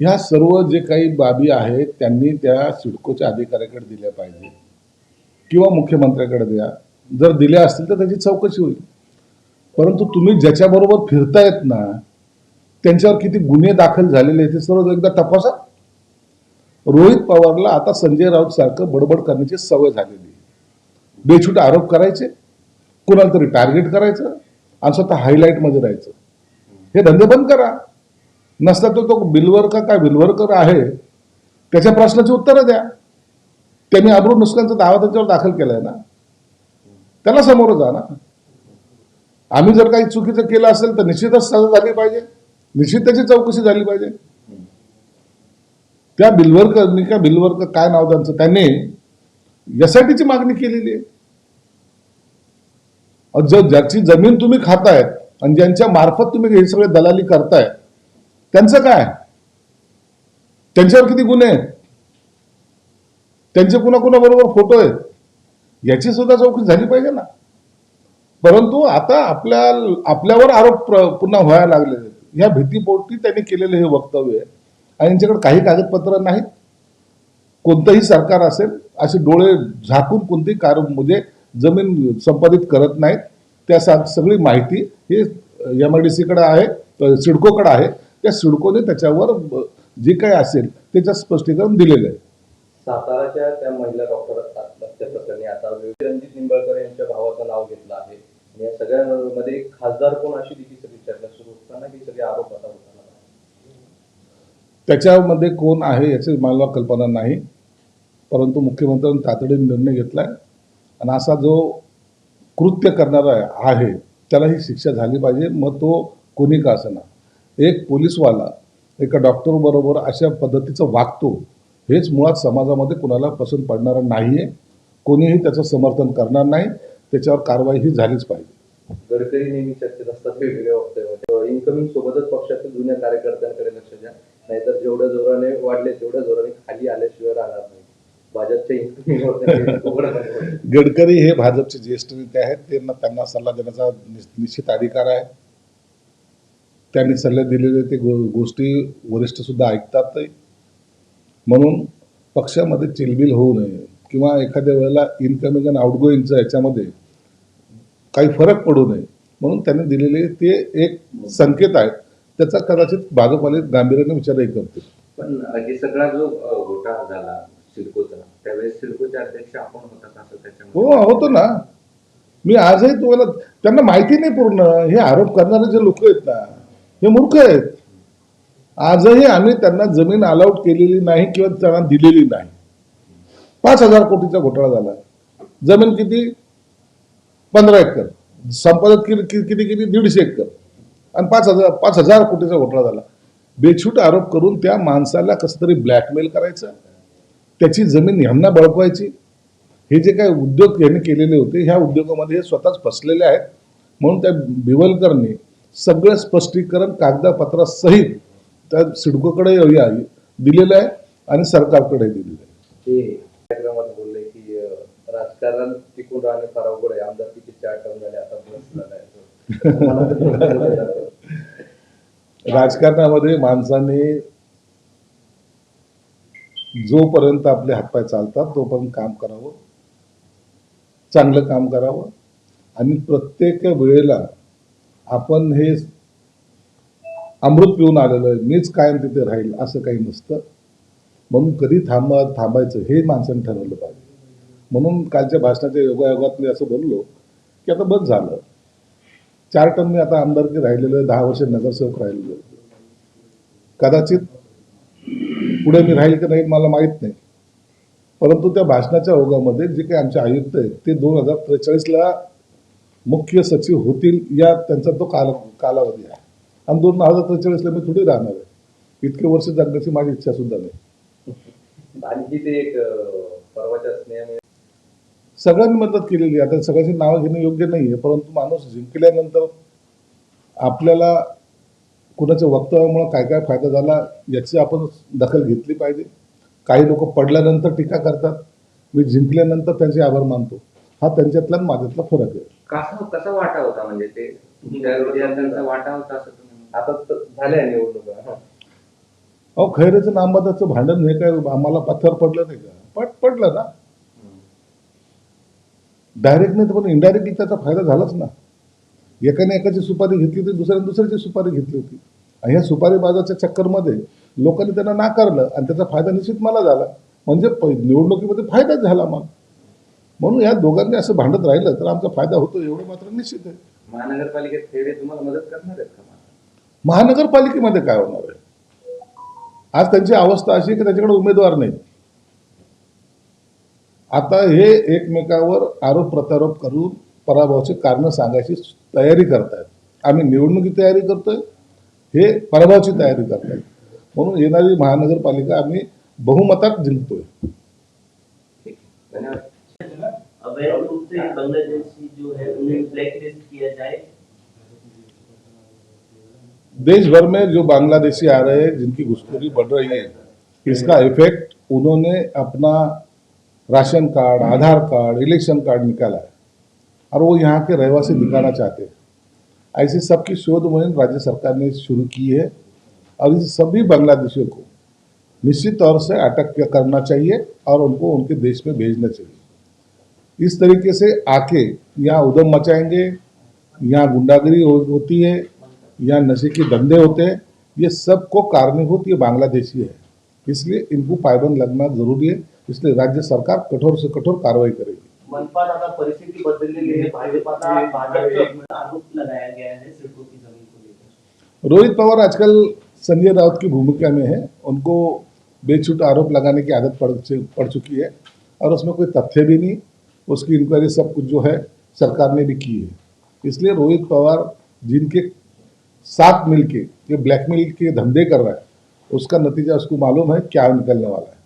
ह्या सर्व जे काही बाबी आहेत त्यांनी त्या सिडकोच्या अधिकाऱ्याकडे दिल्या पाहिजे. किंवा मुख्यमंत्र्याकडे द्या. जर दिल्या असतील तर त्याची चौकशी होईल. परंतु तुम्ही ज्याच्याबरोबर फिरतायत ना त्यांच्यावर किती गुन्हे दाखल झालेले आहेत ते सर्व एकदा तपासा. रोहित पवारला आता संजय राऊत सारखं बडबड करण्याची सवय झालेली आहे. बेछूट आरोप करायचे कुणाला तरी टार्गेट करायचं आणि स्वतः हायलाईटमध्ये राहायचं. हे धंदे बंद करा. नसता तो तो बिलवर्कर का काय बिलवरकर आहे? त्याच्या प्रश्नाची उत्तरं द्या. त्यांनी अब्रू नुसकांचा दावा त्यांच्यावर दाखल केलाय ना. त्याला समोर जा ना. आम्ही जर काही चुकीचं केलं असेल तर निश्चितच सजा झाली पाहिजे. निश्चित त्याची चौकशी झाली पाहिजे. त्या बिलवरकर का बिलवरकर काय नाव त्यांचं? त्यांनी यासाठीची मागणी केलेली आहे. जर ज्याची जमीन तुम्ही खातायत आणि ज्यांच्या मार्फत तुम्ही हे सगळे दलाली करताय त्यांचं काय? त्यांच्यावर किती गुन्हे आहेत? त्यांचे कुणाकुणाबरोबर फोटो आहेत? याची सुद्धा चौकशी झाली पाहिजे ना. परंतु आता आपल्या आपल्यावर आरोप पुन्हा व्हायला लागले आहेत. ह्या भीतीपोटी त्यांनी केलेलं हे वक्तव्य आहे. आणि यांच्याकडे काही कागदपत्र नाहीत. कोणतंही सरकार असेल असे डोळे झाकून कोणतेही कार म्हणजे जमीन संपादित करत नाहीत. त्या सा- सगळी माहिती हे एम आय डी सीकडे आहे सिडकोकडे आहे. त्या सिडकोने त्याच्यावर जे काही असेल त्याचं स्पष्टीकरण दिलेलं आहे. साताराच्या त्या महिला डॉक्टर आत्महत्या प्रकरणी आता रणजित निंबाळकर यांच्या भावाचं नाव घेतलं आहे. आणि या सगळ्यांमध्ये खासदार कोण अशी देखील सगळी चर्चा सुरू असताना की सगळे आरोप आता होताना त्याच्यामध्ये कोण आहे याची मला कल्पना नाही परंतु मुख्यमंत्र्यांनी तातडीने निर्णय घेतलाय. आणि असा जो कृत्य करणारा आहे त्याला ही शिक्षा झाली पाहिजे मग तो कोणी का असना एक पोलीसवाला एका डॉक्टर बरोबर अशा पद्धतीचं वागतो हेच मुळात समाजामध्ये कुणाला पसंत पडणारं नाहीये. कोणीही त्याचं समर्थन करणार नाही. त्याच्यावर कारवाई ही झालीच पाहिजे. गडकरी नेहमी चर्चेत असतात वेगवेगळ्या वक्तव्यामध्ये. इन्कमिंग सोबतच पक्षातील जुन्या कार्यकर्त्यांकडे लक्ष द्या. नाहीतर जेवढ्या जोराने वाढले तेवढ्या जोराने खाली आल्याशिवाय राहणार नाही. भाजपच्या इन्कमिंग गडकरी हे भाजपचे ज्येष्ठ नेते आहेत. त्यांना त्यांना सल्ला देण्याचा निश- निश्चित अधिकार आहे. त्यांनी सल्ले दिलेले ते गो गोष्टी वरिष्ठ सुद्धा ऐकतात म्हणून पक्षामध्ये चिलबिल होऊ नये किंवा एखाद्या वेळेला इनकमिंग आणि आउटगोईंगचं याच्यामध्ये काही फरक पडू नये. म्हणून त्यांनी दिलेले ते एक संकेत आहेत त्याचा कदाचित भाजपवाले गांभीर्याने विचारही करतील. पण हे सगळा जो घोटाळा झाला सिडकोचा त्यावेळेस सिडकोचे अध्यक्ष आपण होतात असं त्याच्यामध्ये? हो होतो ना. मी आजही तुम्हाला त्यांना माहिती नाही पूर्ण. हे आरोप करणारे जे लोक आहेत ना हे मूर्ख आहेत. आजही आम्ही त्यांना जमीन अलाउट केलेली नाही किंवा त्यांना दिलेली नाही. पाच हजार कोटीचा घोटाळा झाला. जमीन किती? पंधरा एकर. संपादक किती किती किती किती? दीडशे एकर. आणि पाच हजार पाच हजार कोटीचा घोटाळा झाला. बेछूट आरोप करून त्या माणसाला कसं तरी ब्लॅकमेल करायचं? त्याची जमीन ह्यांना बळकवायची? हे जे काही उद्योग यांनी केलेले होते ह्या उद्योगामध्ये हे स्वतःच फसलेले आहेत. म्हणून त्या भिवलकरने सगळं स्पष्टीकरण कागदपत्रासहित त्या सिडकोकडे दिलेलं आहे आणि सरकारकडे दिलेलं आहे. बोलले की राजकारण टिकून राहणे फार अवघड आहे. आमदारकीचे चार टर्म झाले आता राजकारणामध्ये माणसाने जोपर्यंत आपले हातपाय चालतात तोपर्यंत काम करावं. चांगलं काम करावं. आणि प्रत्येक वेळेला आपण हे अमृत पिऊन आलेलं आहे मीच कायम तिथे राहील असं काही नसतं. म्हणून कधी थांबा थांबायचं हे माणसाने ठरवलं पाहिजे. म्हणून कालच्या भाषणाच्या योगायोगात मी असं बोललो की आता बस झालं. चार टर्म मी आता आमदारकी राहिलेलो आहे दहा वर्ष नगरसेवक राहिलेलो आहे. कदाचित पुढे मी राहील की नाही मला माहीत नाही. परंतु त्या भाषणाच्या ओघामध्ये जे काही आमचे आयुक्त आहेत ते दोन हजार त्रेचाळीसला मुख्य सचिव होतील या त्यांचा तो काल कालावधी आहे. आणि दोन हजार त्रेचाळीसला मी थोडी राहणार आहे. इतके वर्ष जगण्याची माझी इच्छा सुद्धा नाही. आणखी ते एक परवाच्या स्नेहामुळे सगळ्यांनी मदत केलेली आहे. आता सगळ्यांची नावं घेणं योग्य नाही आहे परंतु माणूस जिंकल्यानंतर आपल्याला कुणाच्या वक्तव्यामुळे काय काय फायदा झाला याची आपण दखल घेतली पाहिजे. काही लोक पडल्यानंतर टीका करतात. मी जिंकल्यानंतर त्यांचे आभार मानतो. हा त्यांच्यातला आणि माझ्यातला फरक आहे. कसा कसा वाटा होता म्हणजे ते? त्या विद्यार्थ्यांचा वाटा होता असं तुम्ही म्हणता? आता तर झाल्या निवडणुका हं. अहो खैरेचं नामदाचं भांडण हे काय आम्हाला पथ्यावर पडलं नाही का? पट पडलं ना. डायरेक्ट नाही तर पण इनडायरेक्टली त्याचा फायदा झालाच ना. एकाने एकाची सुपारी घेतली होती दुसऱ्याने दुसऱ्याची सुपारी घेतली होती. आणि ह्या सुपारी बाजाच्या चक्करमध्ये लोकांनी त्यांना नाकारलं आणि त्याचा फायदा निश्चित मला झाला. म्हणजे प- निवडणुकीमध्ये फायदाच झाला मग म्हणून या दोघांनी असं भांडत राहिलं तर आमचा फायदा होतो एवढं मात्र निश्चित आहे. महानगरपालिकेत खेळे तुम्हाला मदत करणार आहेत का? मला? महानगरपालिकेमध्ये काय होणार आहे? आज त्यांची अवस्था अशी की त्याच्याकडे उमेदवार नाही आता हे एकमेकावर आरोप प्रत्यारोप करून पराभवाचे कारण सांगायची तयारी करतायत. आम्ही निवडणुकी तयारी करतोय हे पराभवाची तयारी करतायत. म्हणून येणारी महानगरपालिका आम्ही बहुमतात जिंकतोय. अवैध रूप से बांग्लादेशी जो है, उन्हें ब्लैक लिस्ट किया जाए। देश भर में जो बांग्लादेशी आ रहे हैं, जिनकी घुसखोरी बढ़ रही है, इसका इफ़ेक्ट उन्होंने अपना ration card, Aadhaar card election card निकाला है। और वो यहाँ के रहवासी दिखाना चाहते हैं। ऐसी सबकी शोध मुहिम राज्य सरकार ने शुरू की है और इस सभी बांग्लादेशियों को निश्चित तौर से अटक करना चाहिए और उनको उनके देश में भेजना चाहिए। इस तरीके से आके यहाँ उदम मचाएँगे यहाँ गुंडागिरी हो, होती है यहाँ नशे के धंधे होते हैं। ये सबको कारणीभूत ये बांग्लादेशी है। इसलिए इनको पायबंद लगना ज़रूरी है। इसलिए राज्य सरकार कठोर से कठोर कार्रवाई करेगी। मनपात आता परिस्थिती बदललेली आहे भाजपाचा भाजपचा आरोप लगाया गया है सिडको की ज़मीन को लेकर। रोहित पवार आजकल संजय राउत की भूमिका में है। उनको बेछूट आरोप लगाने की आदत पड़ पड़ चुकी है। और उसमें कोई तथ्य भी नहीं। उसकी इंक्वायरी सब कुछ जो है सरकार ने भी की है। इसलिए रोहित पवार जिनके साथ मिलके ये ब्लैकमेल के धंधे कर रहा है उसका नतीजा उसको मालूम है क्या निकलने वाला है।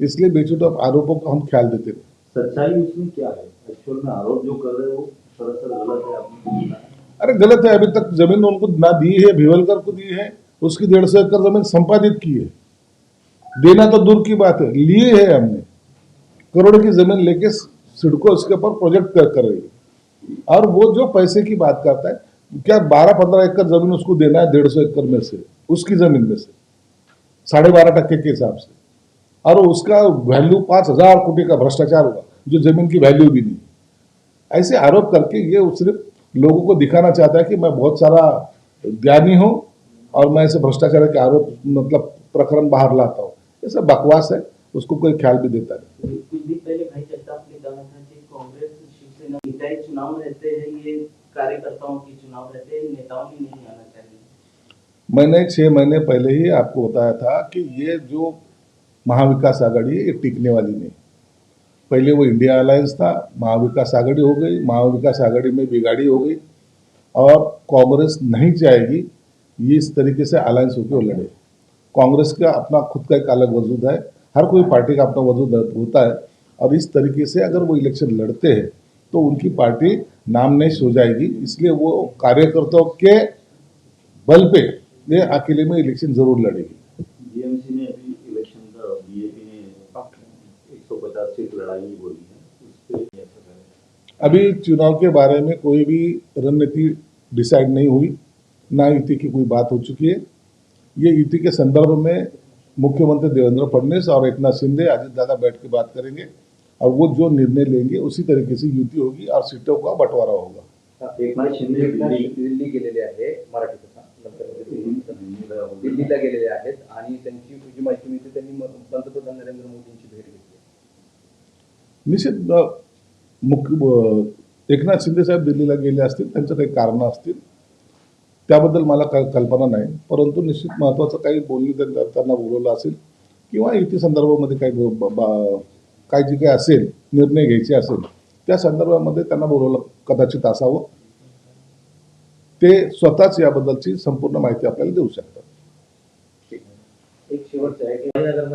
इसलिए बेछूट आरोपों को हम ख्याल देते हैं सच्चाई उसमें क्या है? एक्चुअल में आरोप जो कर रहे हो सरासर गलत है आपने। अरे गलत है अभी तक ज़मीन उनको ना दी है भिवलकर को दी है उसकी डेढ़ सौ एकड़ ज़मीन संपादित की है। देना तो दूर की बात है लिए है हमने। करोड़ की ज़मीन लेके सिडको उसके ऊपर प्रोजेक्ट कर रही है। और वो जो पैसे की बात करता है, क्या बारह पंद्रह एकड़ ज़मीन उसको देना है, डेढ़ सौ एकड़ में से, उसकी ज़मीन में से, साढ़े बारह टक्के के हिसाब से। और उसका वैल्यू पाँच हज़ार कोटी का भ्रष्टाचार हुआ जो ज़मीन की वैल्यू भी नहीं। ऐसे आरोप करके ये सिर्फ़ लोगों को दिखाना चाहता है कि मैं बहुत सारा ज्ञानी हूँ और मैं ऐसे भ्रष्टाचार के आरोप मतलब प्रकरण बाहर लाता हूँ। ये सब बकवास है, उसको कोई ख्याल भी देता नहीं। कहा था कि कांग्रेस शिवसेना निकाय चुनाव रहते हैं, ये कार्यकर्ताओं की चुनाव रहते हैं, नेताओं की नहीं आना चाहिए। मैंने छह महीने पहले ही आपको बताया था कि ये जो महाविकास आघाड़ी है, ये टिकने वाली नहीं। पहले वो इंडिया अलायंस था, महाविकास आघाड़ी हो गई, महाविकास आघाड़ी में बिगाड़ी हो गई, और कांग्रेस नहीं चाहेगी, ये इस तरीके से अलायंस होकर वो लड़े। कांग्रेस का अपना खुद का एक अलग वजूद है, हर कोई पार्टी का अपना वजूद होता है और इस तरीके से अगर वो इलेक्शन लड़ते हैं तो उनकी पार्टी नामनेश हो जाएगी। इसलिए वो कार्यकर्ताओं के बल पे ये अकेले में इलेक्शन ज़रूर लड़ेगी। बीएमसी ने अभी इलेक्शन का बीजेपी ने 150 सीट लड़ाई बोली है? अभी चुनाव के बारे में कोई भी रणनीति डिसाइड नहीं हुई। ना युति की कोई बात हो चुकी है। ये युति के संदर्भ में मुख्यमंत्री देवेंद्र फडणवीस और एक नाथ शिंदे अजित दादा बैठ के बात करेंगे। और वो जो निर्णय लेंगे उसी तरीके से युति होगी और सीटों का बंटवारा होगा। एकनाथ शिंदे एकनाथ दिल्ली गेलेले आहे मराठी दिल्लीला गेलेले आहेत आणि त्यांची जी माहिती मिळते त्यांनी पंतप्रधान नरेंद्र मोदींची भेट घेतली. निश्चित मुख्य एकनाथ शिंदे साहेब दिल्लीला गेले असतील त्यांचं काही कारणं असतील त्याबद्दल मला काय कल्पना नाही. परंतु निश्चित महत्त्वाचं काही बोलणी त्यांना त्यांना बोलवलं असेल किंवा युती संदर्भामध्ये काही काय जे काही असेल निर्णय घ्यायचे असेल त्या संदर्भामध्ये त्यांना बोलवलं कदाचित असावं. ते स्वतःच याबद्दलची संपूर्ण माहिती आपल्याला देऊ शकतात. एक शेवटचं आहे की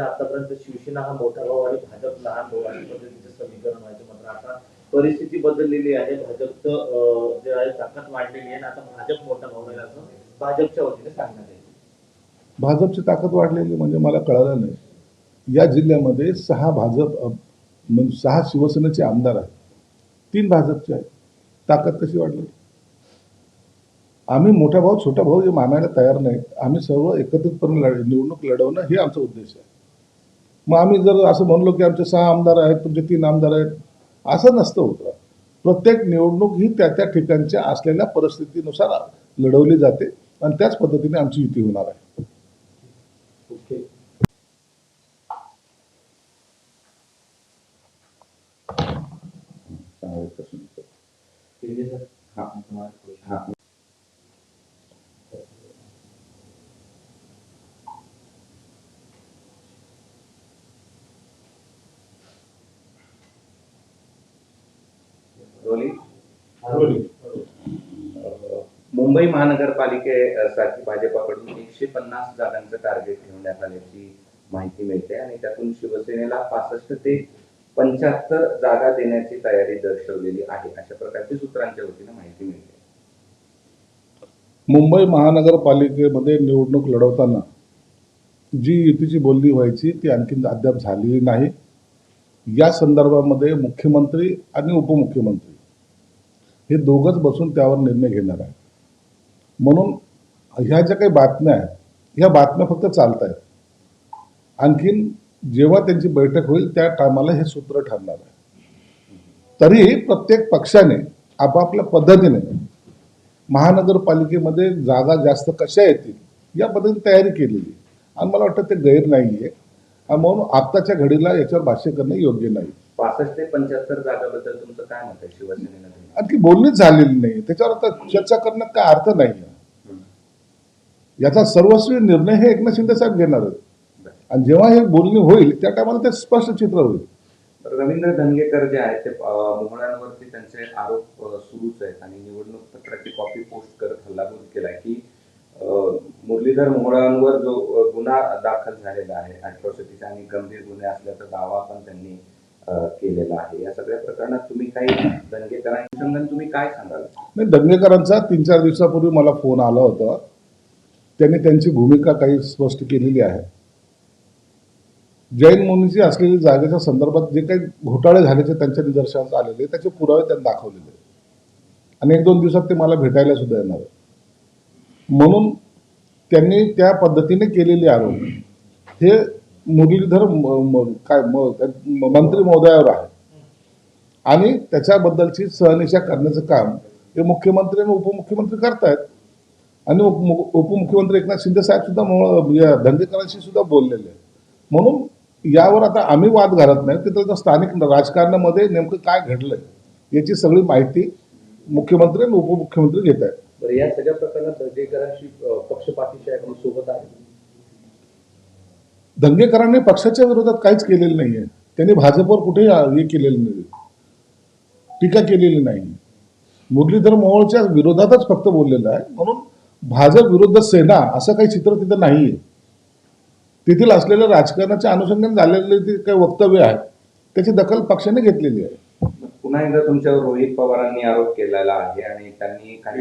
आतापर्यंत शिवसेना हा मोठा भाऊ आणि भाजप लहान भाऊ अशा पद्धतीचं म्हणजे समीकरण व्हायचं मात्र आता परिस्थिती बदललेली आहे. भाजपचं जे आहे ताकद वाढलेली आहे. आता भाजप मोठा भावना असं भाजपच्या वतीने सांगण्यात येईल. भाजपची ताकद वाढलेली म्हणजे मला कळालं नाही. या जिल्ह्यामध्ये सहा भाजप म्हणजे सहा शिवसेनेचे आमदार आहेत. तीन भाजपचे आहेत. ताकद कशी वाढली? आम्ही मोठा भाऊ छोटा भाऊ हे मानायला तयार नाहीत. आम्ही सर्व एकत्रितपणे लढ निवडणूक लढवणं हे आमचा उद्देश आहे. मग आम्ही जर असं म्हणलो की आमचे सहा आमदार आहेत तुमचे तीन आमदार आहेत असं नसतं होतं प्रत्येक निवडणूक ही त्या त्या ठिकाणच्या असलेल्या परिस्थितीनुसार लढवली जाते आणि त्याच पद्धतीने आमची युती होणार आहे. ओके. हा. मुंबई महानगरपालिकेसाठी भाजपाकडून एकशे पन्नास जागांचं टार्गेट ठेवण्यात आल्याची माहिती मिळते आणि त्यातून शिवसेनेला पासष्ट ते पंच्याहत्तर जागा देण्याची तयारी दर्शवलेली आहे. अशा प्रकारची सूत्रांच्या वतीने माहिती मिळते. मुंबई महानगरपालिकेमध्ये निवडणूक लढवताना जी युतीची बोलणी व्हायची ती आणखीन अद्याप झालेली नाही. या संदर्भामध्ये मुख्यमंत्री आणि उपमुख्यमंत्री हे दोघंच बसून त्यावर निर्णय घेणार आहेत. म्हणून ह्या ज्या काही बातम्या आहेत ह्या बातम्या फक्त चालत आहेत आणखीन जेव्हा त्यांची बैठक होईल त्या टायमाला हे सूत्र ठरणार आहे. तरी प्रत्येक पक्षाने आपापल्या पद्धतीने महानगरपालिकेमध्ये जागा जास्त कशा येतील या पद्धतीने तयारी केलेली आहे. आणि मला वाटतं ते गैर नाही आहे म्हणून आत्ताच्या घडीला याच्यावर भाष्य करणं योग्य नाही पासष्ट ते पंच्याहत्तर जागाबद्दल तुमचं काय मत आहे शिवसेनेनं दिलं? आणखी बोलणीच झालेली नाही त्याच्यावर आता चर्चा करण्यात काय अर्थ नाही. याचा सर्वस्वी निर्णय हे एकनाथ शिंदे साहेब घेणार आहेत. आणि जेव्हा हे बोलणी होईल त्या टायमाला ते स्पष्ट चित्र होईल रवींद्र धंगेकर जे आहेत ते मोहळांवरती त्यांचे आरोप सुरूच आहेत आणि निवडणूक पत्राची कॉपी पोस्ट करत हल्लाबोल केलाय की मुरलीधर मोहळांवर जो गुन्हा दाखल झालेला आहे अॅट्रॉसिटीचा आणि गंभीर गुन्हे असल्याचा दावा पण त्यांनी केलेला आहे. या सगळ्या प्रकरणात तुम्ही काही दंगेकरांच्या तुम्ही काय सांगाल? नाही दंगेकरांचा तीन चार दिवसापूर्वी मला फोन आला होता. त्यांनी त्यांची भूमिका काही स्पष्ट केलेली आहे. जैन मुनीची असलेली जागेच्या संदर्भात जे काही घोटाळे झाल्याचे त्यांच्या निदर्शनास आलेले त्याचे पुरावे त्यांनी दाखवलेले. आणि एक दोन दिवसात ते मला भेटायला सुद्धा येणार म्हणून त्यांनी त्या पद्धतीने केलेले आरोप. हे मुरलीधर म- काय मंत्री महोदयावर आहे. आणि त्याच्याबद्दलची सहनिशा करण्याचं काम हे मुख्यमंत्री आणि उपमुख्यमंत्री करतायत. आणि उप- उपमुख्यमंत्री एकनाथ शिंदे साहेब सुद्धा धंदेकरांशी सुद्धा बोललेले म्हणून यावर आता आम्ही वाद घालत नाही. तिथं स्थानिक राजकारणामध्ये नेमकं काय घडलंय याची सगळी माहिती मुख्यमंत्री आणि उपमुख्यमंत्री घेत आहेत या सगळ्या प्रकरणात धंदेकरांशी अं, पक्षपातीशी सोबत आहे. दंगेकरांनी पक्षाच्या विरोधात काहीच केलेलं नाहीये. त्यांनी भाजपवर कुठेही हे केलेलं नाही टीका केलेली नाही. मुरलीधर मोहोळच्या विरोधातच फक्त बोललेलं आहे. म्हणून भाजप विरुद्ध सेना असं काही चित्र तिथं नाही आहे तेथील असलेल्या राजकारणाच्या अनुषंगाने झालेले ते काही वक्तव्य आहेत त्याची दखल पक्षाने घेतलेली आहे. पुन्हा एकदा तुमच्यावर रोहित पवारांनी आरोप केलेला आहे आणि त्यांनी काही